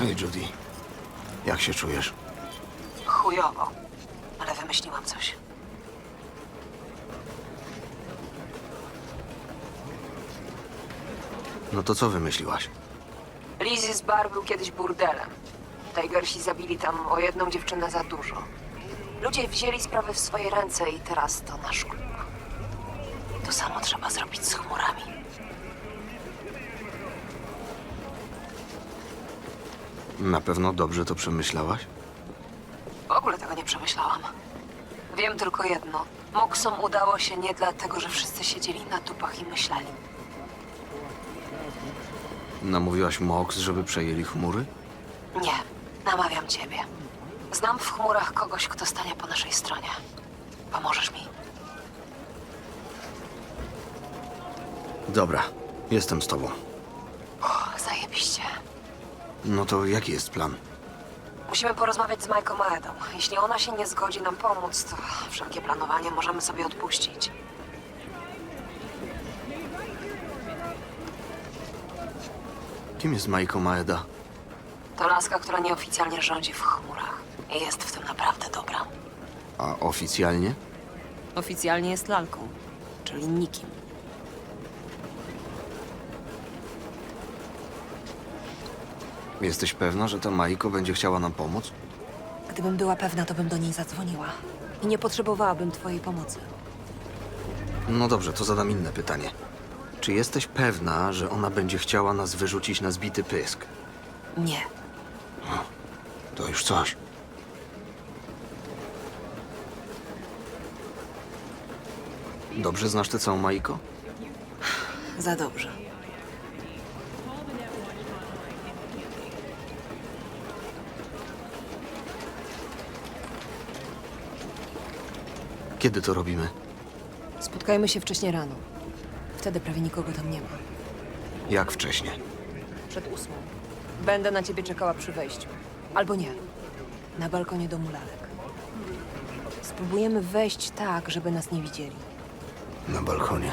Hej, Judy. Jak się czujesz? Chujowo. Ale wymyśliłam coś. No to co wymyśliłaś? Lizzie's bar był kiedyś burdelem. Tigersi zabili tam o jedną dziewczynę za dużo. Ludzie wzięli sprawę w swoje ręce i teraz to nasz klub. To samo trzeba zrobić z chmurami. Na pewno dobrze to przemyślałaś? W ogóle tego nie przemyślałam. Wiem tylko jedno. Moxom udało się nie dlatego, że wszyscy siedzieli na dupach i myśleli. Namówiłaś Mox, żeby przejęli chmury? Nie, namawiam ciebie. Znam w chmurach kogoś, kto stanie po naszej stronie. Pomożesz mi? Dobra, jestem z tobą. O, zajebiście. No to jaki jest plan? Musimy porozmawiać z Majką Maedą. Jeśli ona się nie zgodzi nam pomóc, to wszelkie planowanie możemy sobie odpuścić. Kim jest Maiko Maeda? To laska, która nieoficjalnie rządzi w chmurach. I jest w tym naprawdę dobra. A oficjalnie? Oficjalnie jest lalką, czyli nikim. Jesteś pewna, że ta Maiko będzie chciała nam pomóc? Gdybym była pewna, to bym do niej zadzwoniła. I nie potrzebowałabym twojej pomocy. No dobrze, to zadam inne pytanie. Czy jesteś pewna, że ona będzie chciała nas wyrzucić na zbity pysk? Nie. To już coś. Dobrze znasz tę całą Maiko? Za dobrze. Kiedy to robimy? Spotkajmy się wcześnie rano. Wtedy prawie nikogo tam nie ma. Jak wcześnie? Przed ósmą. Będę na ciebie czekała przy wejściu. Albo nie. Na balkonie domu lalek. Spróbujemy wejść tak, żeby nas nie widzieli. Na balkonie.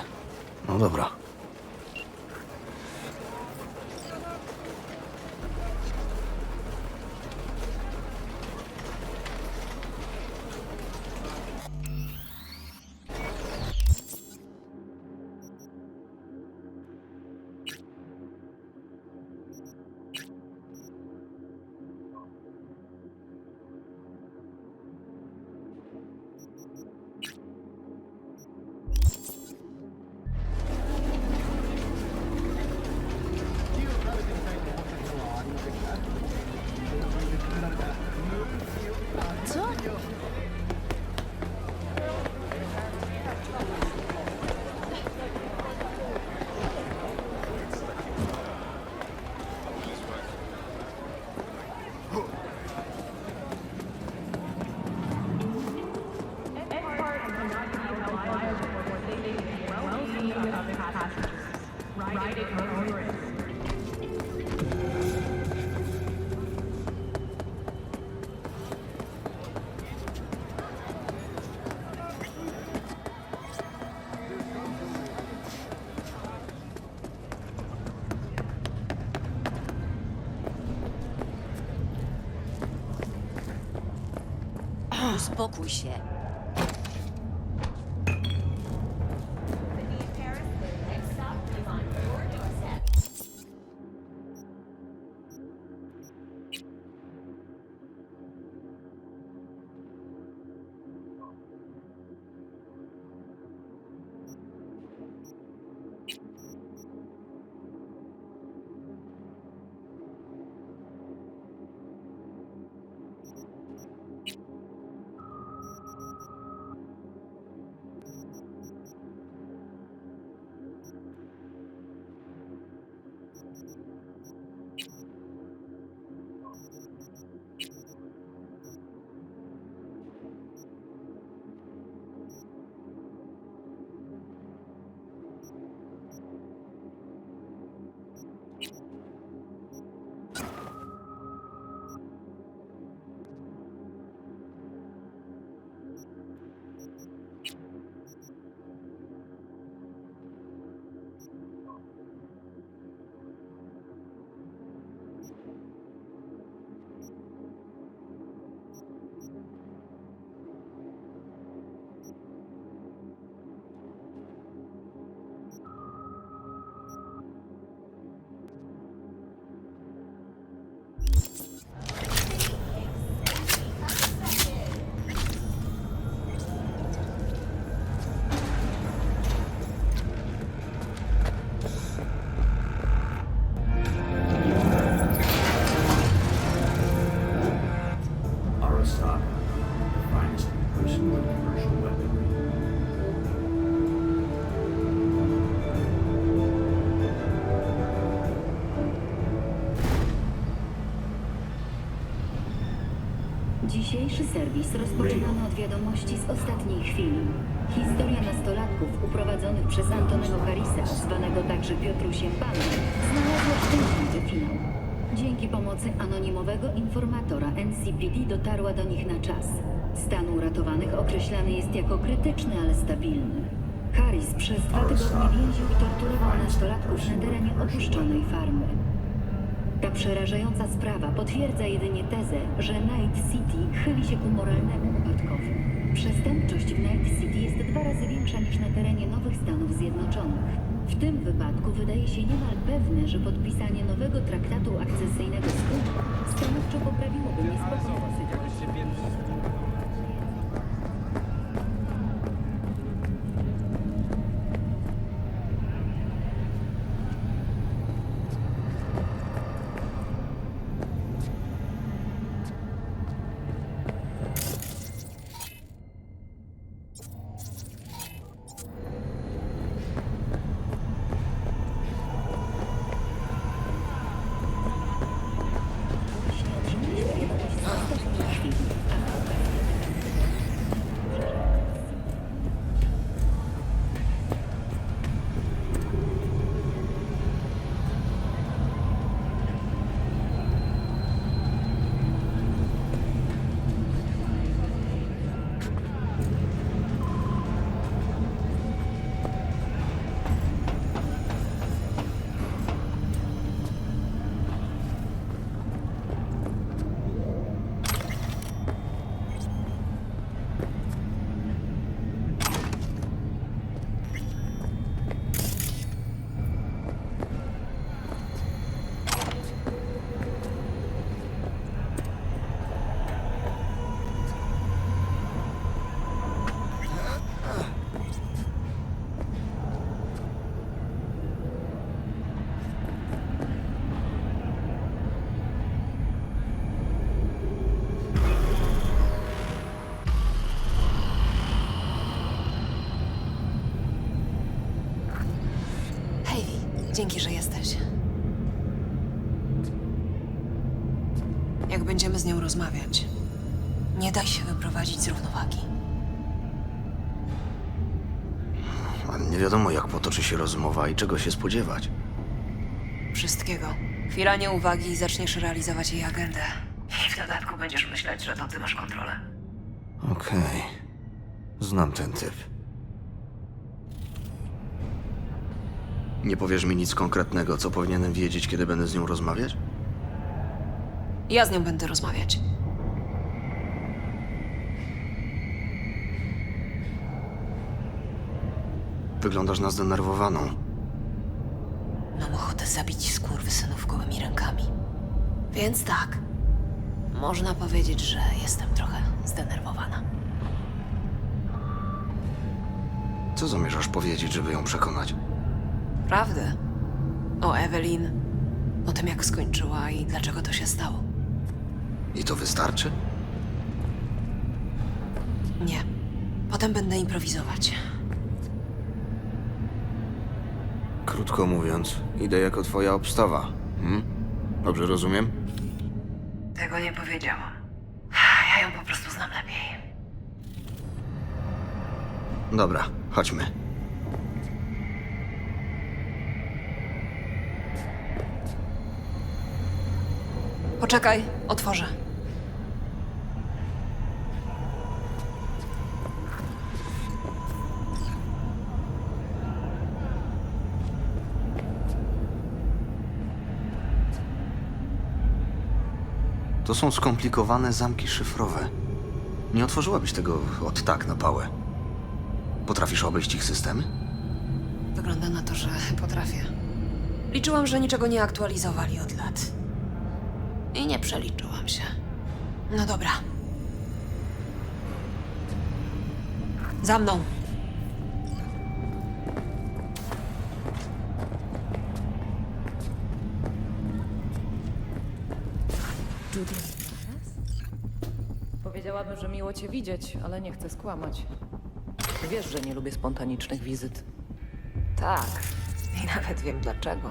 No dobra. Uspokój się. Dzisiejszy serwis rozpoczynamy od wiadomości z ostatniej chwili. Historia nastolatków uprowadzonych przez Antonego Harrisa, zwanego także Piotrusiem Panem, znalazła szczęśliwy finał. Dzięki pomocy anonimowego informatora NCPD dotarła do nich na czas. Stan uratowanych określany jest jako krytyczny, ale stabilny. Harris przez dwa tygodnie więził i torturował nastolatków na terenie opuszczonej farmy. Ta przerażająca sprawa potwierdza jedynie tezę, że Night City chyli się ku moralnemu upadkowi. Przestępczość w Night City jest dwa razy większa niż na terenie nowych Stanów Zjednoczonych. W tym wypadku wydaje się niemal pewne, że podpisanie nowego traktatu akcesyjnego z Unią stanowczo poprawiłoby niespokojną sytuację. Dzięki, że jesteś. Jak będziemy z nią rozmawiać, nie daj się wyprowadzić z równowagi. A nie wiadomo, jak potoczy się rozmowa i czego się spodziewać. Wszystkiego. Chwila nieuwagi i zaczniesz realizować jej agendę. I w dodatku będziesz myśleć, że to ty masz kontrolę. Okej. Znam ten typ. Nie powiesz mi nic konkretnego, co powinienem wiedzieć, kiedy będę z nią rozmawiać? Ja z nią będę rozmawiać. Wyglądasz na zdenerwowaną. Mam ochotę zabić skurwysynów gołymi rękami. Więc tak. Można powiedzieć, że jestem trochę zdenerwowana. Co zamierzasz powiedzieć, żeby ją przekonać? Prawdę. O Evelyn. O tym, jak skończyła i dlaczego to się stało. I to wystarczy? Nie. Potem będę improwizować. Krótko mówiąc, idę jako twoja obstawa. Hmm? Dobrze rozumiem? Tego nie powiedziałam. Ja ją po prostu znam lepiej. Dobra, chodźmy. Poczekaj, otworzę. To są skomplikowane zamki szyfrowe. Nie otworzyłabyś tego od tak na pałę. Potrafisz obejść ich systemy? Wygląda na to, że potrafię. Liczyłam, że niczego nie aktualizowali od lat. I nie przeliczyłam się. No dobra. Za mną. Powiedziałabym, że miło cię widzieć, ale nie chcę skłamać. Wiesz, że nie lubię spontanicznych wizyt. Tak. I nawet wiem dlaczego.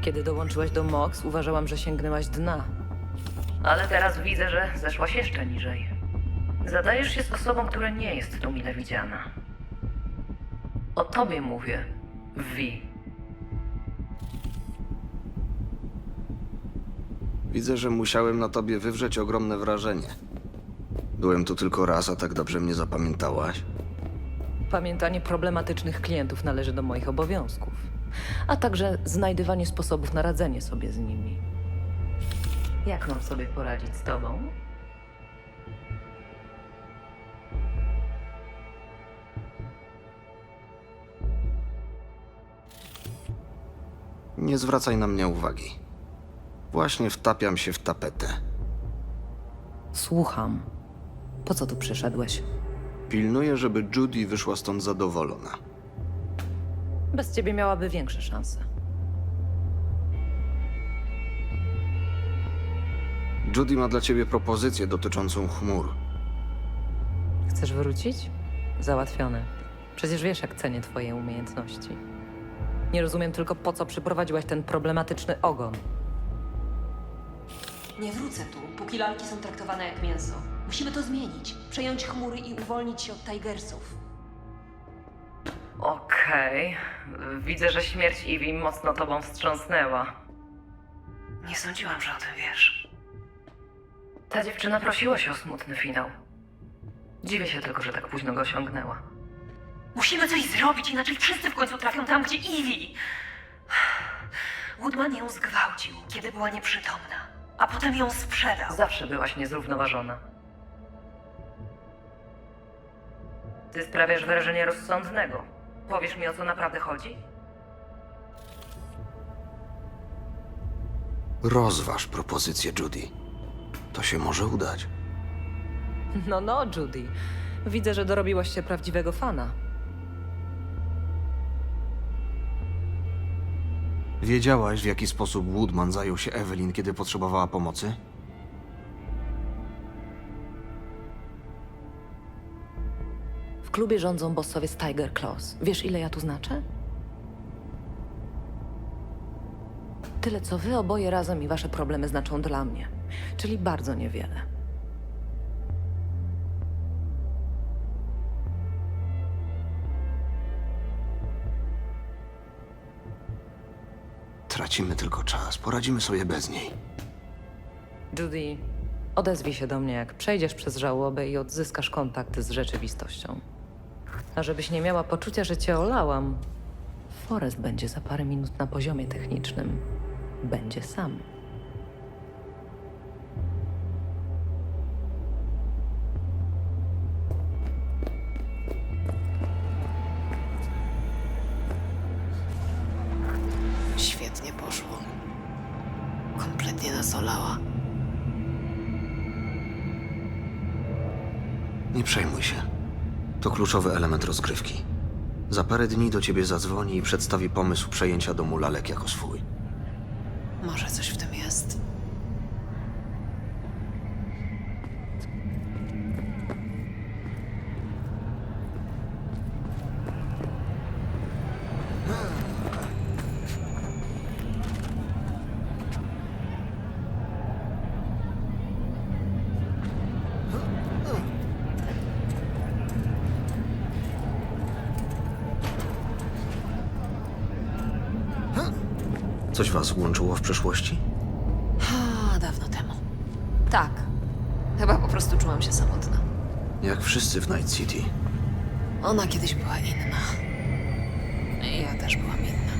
Kiedy dołączyłaś do MOX, uważałam, że sięgnęłaś dna. Ale teraz widzę, że zeszłaś jeszcze niżej. Zadajesz się z osobą, która nie jest tu mile widziana. O tobie mówię, Vi. Widzę, że musiałem na tobie wywrzeć ogromne wrażenie. Byłem tu tylko raz, a tak dobrze mnie zapamiętałaś. Pamiętanie problematycznych klientów należy do moich obowiązków, a także znajdywanie sposobów na radzenie sobie z nimi. Jak mam sobie poradzić z tobą? Nie zwracaj na mnie uwagi. Właśnie wtapiam się w tapetę. Słucham. Po co tu przyszedłeś? Pilnuję, żeby Judy wyszła stąd zadowolona. Bez ciebie miałaby większe szanse. Judy ma dla ciebie propozycję dotyczącą chmur. Chcesz wrócić? Załatwione. Przecież wiesz, jak cenię twoje umiejętności. Nie rozumiem tylko, po co przyprowadziłaś ten problematyczny ogon. Nie wrócę tu, póki lalki są traktowane jak mięso. Musimy to zmienić. Przejąć chmury i uwolnić się od Tigersów. Okej. Widzę, że śmierć Ivy mocno tobą wstrząsnęła. Nie sądziłam, że o tym wiesz. Ta dziewczyna prosiła się o smutny finał. Dziwię się tylko, że tak późno go osiągnęła. Musimy coś zrobić, inaczej wszyscy w końcu trafią tam, gdzie Ivy. Woodman ją zgwałcił, kiedy była nieprzytomna, a potem ją sprzedał. Zawsze byłaś niezrównoważona. Ty sprawiasz wrażenie rozsądnego. Powiesz mi, o co naprawdę chodzi? Rozważ propozycję Judy. To się może udać. No, no, Judy. Widzę, że dorobiłaś się prawdziwego fana. Wiedziałaś, w jaki sposób Woodman zajął się Evelyn, kiedy potrzebowała pomocy? W klubie rządzą bossowie z Tiger Claws. Wiesz, ile ja tu znaczę? Tyle, co wy oboje razem i wasze problemy znaczą dla mnie. Czyli bardzo niewiele. Tracimy tylko czas. Poradzimy sobie bez niej. Judy, odezwij się do mnie, jak przejdziesz przez żałobę i odzyskasz kontakt z rzeczywistością. A żebyś nie miała poczucia, że cię olałam, Forrest będzie za parę minut na poziomie technicznym. Będzie sam. Kluczowy element rozgrywki. Za parę dni do ciebie zadzwoni i przedstawi pomysł przejęcia domu lalek jako swój. Może coś w tym jest. Coś was łączyło w przeszłości? A, dawno temu. Tak. Chyba po prostu czułam się samotna. Jak wszyscy w Night City. Ona kiedyś była inna. I ja też byłam inna.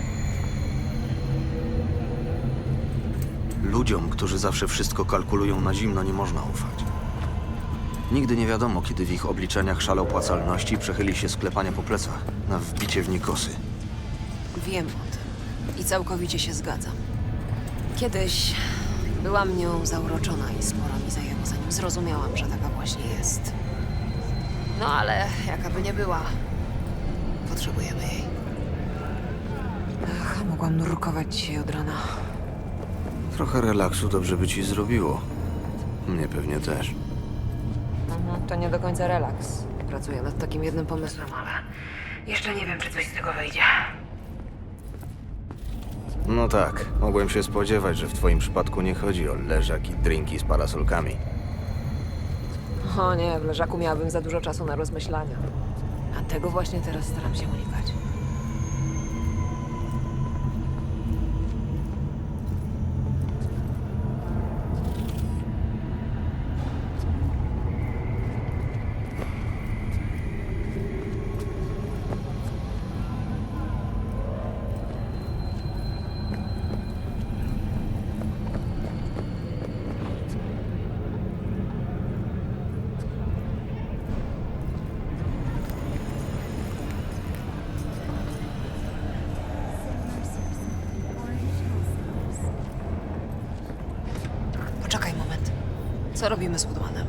Ludziom, którzy zawsze wszystko kalkulują na zimno, nie można ufać. Nigdy nie wiadomo, kiedy w ich obliczeniach szale opłacalności przechyli się sklepania po plecach na wbicie w nie kosy. Wiem. I całkowicie się zgadzam. Kiedyś byłam nią zauroczona i sporo mi zajęło, zanim zrozumiałam, że taka właśnie jest. No ale jaka by nie była, potrzebujemy jej. Ach, mogłam nurkować dzisiaj od rana. Trochę relaksu dobrze by ci zrobiło. Mnie pewnie też. Mhm, to nie do końca relaks. Pracuję nad takim jednym pomysłem, ale Jeszcze nie wiem, czy coś z tego wyjdzie. No tak, mogłem się spodziewać, że w twoim przypadku nie chodzi o leżak i drinki z parasolkami. O nie, w leżaku miałabym za dużo czasu na rozmyślania. A tego właśnie teraz staram się unikać. Poczekaj moment. Co robimy z Woodmanem?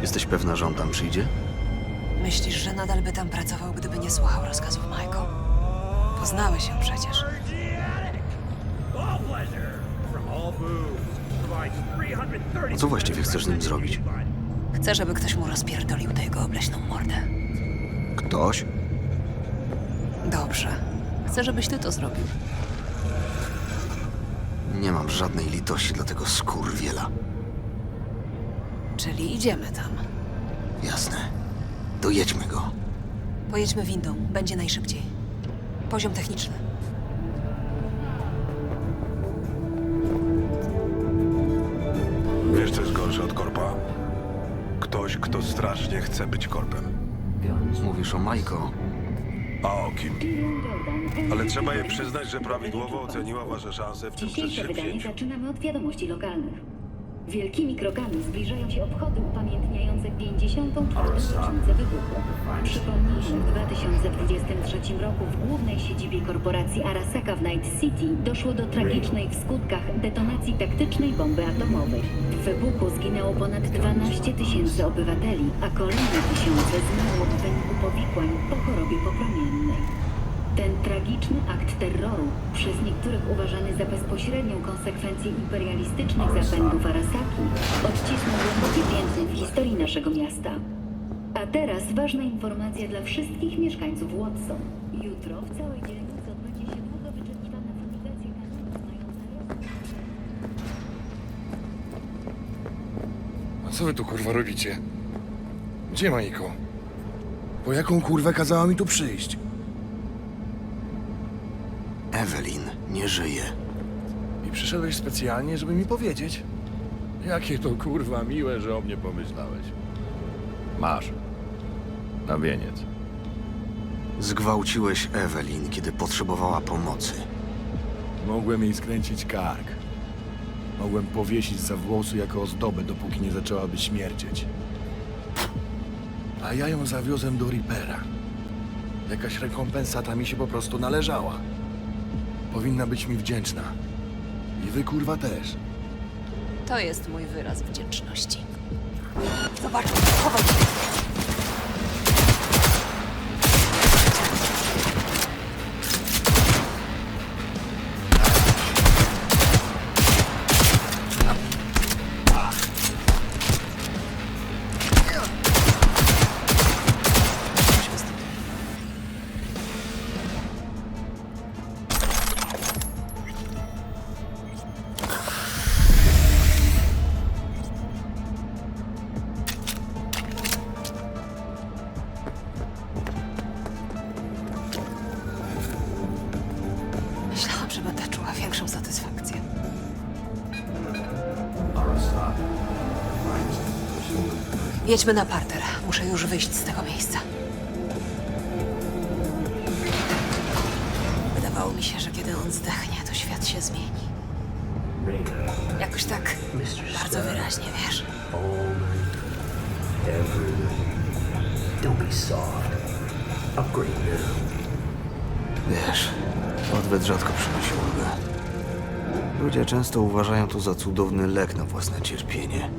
Jesteś pewna, że on tam przyjdzie? Myślisz, że nadal by tam pracował, gdyby nie słuchał rozkazów Michael? Poznały się przecież. All pleasure from all booze. Provides 330 A co właściwie chcesz z nim zrobić? Chcę, żeby ktoś mu rozpierdolił tę jego obleśną mordę. Ktoś? Dobrze. Chcę, żebyś ty to zrobił. Nie mam żadnej litości dla tego skurwiela. Czyli idziemy tam. Jasne. Dojedźmy go. Pojedźmy windą. Będzie najszybciej. Poziom techniczny. Wiesz, co jest gorsze od korpa? Ktoś, kto strasznie chce być korpem. Mówisz o Majko? A o kim? Ale trzeba jej przyznać, że prawidłowo oceniła wasze szanse w tym Dzisiejsze wydanie przedsięwzięciu. zaczynamy od wiadomości lokalnych. Wielkimi krokami zbliżają się obchody upamiętniające 54. rocznicę wybuchu. Przypomnijmy, w 2023 roku w głównej siedzibie korporacji Arasaka w Night City doszło do tragicznej w skutkach detonacji taktycznej bomby atomowej. W wybuchu zginęło ponad 12 tysięcy obywateli, a kolejne tysiące zmarło w wyniku powikłań po chorobie popromiennej. Ten tragiczny akt terroru, przez niektórych uważany za bezpośrednią konsekwencję imperialistycznych zapędów Arasaki, odcisnął głębokie piętno w historii naszego miasta. A teraz ważna informacja dla wszystkich mieszkańców Watson. Jutro w całej dzielnicy odbędzie się długo wyczekiwana fumigacja kanałów mająca A co wy tu kurwa robicie? Gdzie Majko? Po jaką kurwę kazała mi tu przyjść? Evelyn nie żyje. I przyszedłeś specjalnie, żeby mi powiedzieć? Jakie to kurwa miłe, że o mnie pomyślałeś. Masz. Na wieniec. Zgwałciłeś Evelyn, kiedy potrzebowała pomocy. Mogłem jej skręcić kark. Mogłem powiesić za włosy jako ozdobę, dopóki nie zaczęłaby śmierdzieć. A ja ją zawiozłem do Reapera. Jakaś rekompensata mi się po prostu należała. Powinna być mi wdzięczna. I wy kurwa też. To jest mój wyraz wdzięczności. Zobacz, chowaj się. Jedźmy na parter. Muszę już wyjść z tego miejsca. Wydawało mi się, że kiedy on zdechnie, to świat się zmieni. Jakoś tak bardzo wyraźnie, wiesz. Wiesz, odwet rzadko przynosi ulgę. Ludzie często uważają to za cudowny lek na własne cierpienie.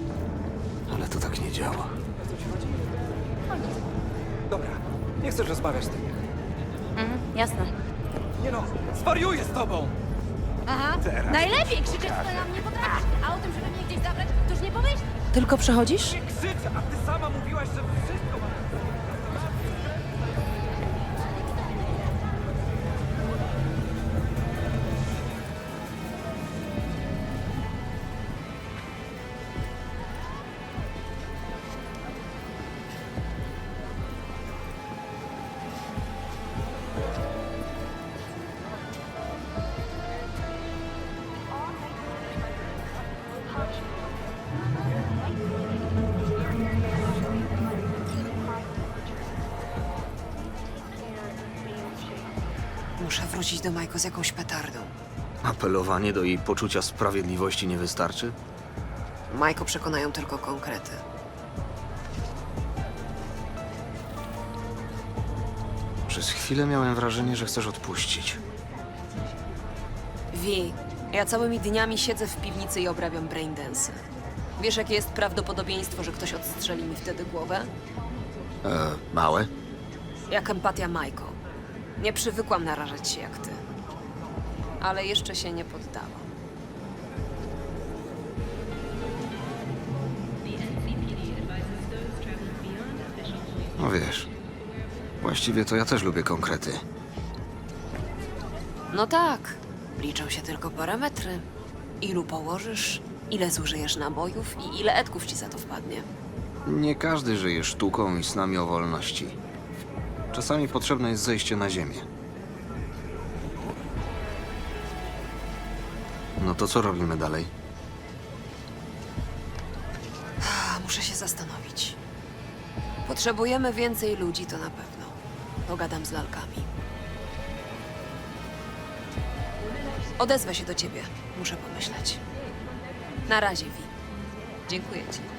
Ale to tak nie działa. Chcesz rozmawiać z tym. Jasne. Nie no, zwariuję z tobą! Aha. Najlepiej krzyczeć to na mnie potrafisz. A o tym, żeby mnie gdzieś zabrać, to już nie pomyśl. Tylko przechodzisz? Nie krzyczę, a ty wrócić do Majko z jakąś petardą. Apelowanie do jej poczucia sprawiedliwości nie wystarczy? Majko przekonają tylko konkrety. Przez chwilę miałem wrażenie, że chcesz odpuścić. Wi, ja całymi dniami siedzę w piwnicy i obrabiam braindensy. Wiesz, jakie jest prawdopodobieństwo, że ktoś odstrzeli mi wtedy głowę? E, małe? Jak empatia Majko. Nie przywykłam narażać się jak ty. Ale jeszcze się nie poddałam. No wiesz. Właściwie to ja też lubię konkrety. No tak. Liczą się tylko parametry. Ilu położysz, ile zużyjesz nabojów i ile etków ci za to wpadnie. Nie każdy żyje sztuką i snami o wolności. Czasami potrzebne jest zejście na ziemię. No to co robimy dalej? Muszę się zastanowić. Potrzebujemy więcej ludzi, to na pewno. Pogadam z lalkami. Odezwę się do ciebie. Muszę pomyśleć. Na razie, Wi. Dziękuję ci.